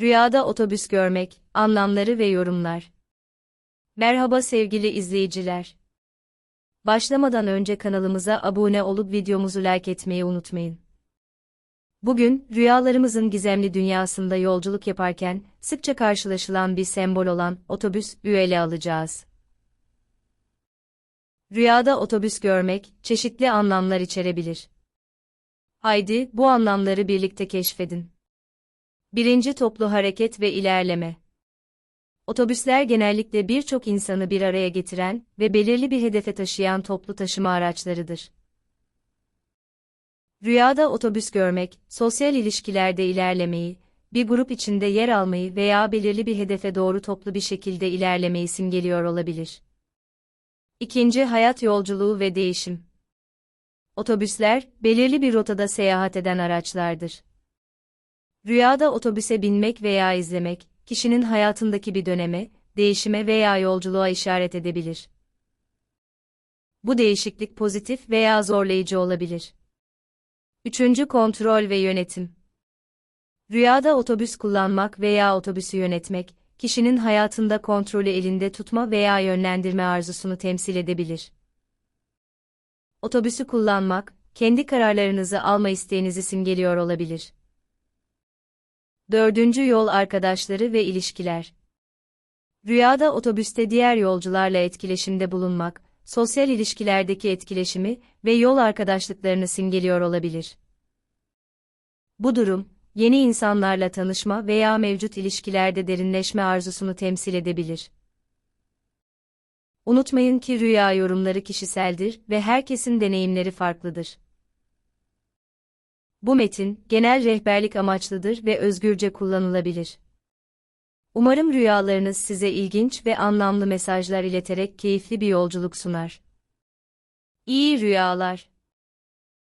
Rüyada otobüs görmek, anlamları ve yorumlar. Merhaba sevgili izleyiciler. Başlamadan önce kanalımıza abone olup videomuzu like etmeyi unutmayın. Bugün, rüyalarımızın gizemli dünyasında yolculuk yaparken, sıkça karşılaşılan bir sembol olan otobüs ele alacağız. Rüyada otobüs görmek, çeşitli anlamlar içerebilir. Haydi, bu anlamları birlikte keşfedin. Birinci toplu hareket ve ilerleme. Otobüsler genellikle birçok insanı bir araya getiren ve belirli bir hedefe taşıyan toplu taşıma araçlarıdır. Rüyada otobüs görmek, sosyal ilişkilerde ilerlemeyi, bir grup içinde yer almayı veya belirli bir hedefe doğru toplu bir şekilde ilerlemeyi simgeliyor olabilir. İkinci hayat yolculuğu ve değişim. Otobüsler, belirli bir rotada seyahat eden araçlardır. Rüyada otobüse binmek veya izlemek, kişinin hayatındaki bir döneme, değişime veya yolculuğa işaret edebilir. Bu değişiklik pozitif veya zorlayıcı olabilir. Üçüncü kontrol ve yönetim. Rüyada otobüs kullanmak veya otobüsü yönetmek, kişinin hayatında kontrolü elinde tutma veya yönlendirme arzusunu temsil edebilir. Otobüsü kullanmak, kendi kararlarınızı alma isteğinizi simgeliyor olabilir. Dördüncü yol arkadaşları ve ilişkiler. Rüyada otobüste diğer yolcularla etkileşimde bulunmak, sosyal ilişkilerdeki etkileşimi ve yol arkadaşlıklarını simgeliyor olabilir. Bu durum, yeni insanlarla tanışma veya mevcut ilişkilerde derinleşme arzusunu temsil edebilir. Unutmayın ki rüya yorumları kişiseldir ve herkesin deneyimleri farklıdır. Bu metin, genel rehberlik amaçlıdır ve özgürce kullanılabilir. Umarım rüyalarınız size ilginç ve anlamlı mesajlar ileterek keyifli bir yolculuk sunar. İyi rüyalar.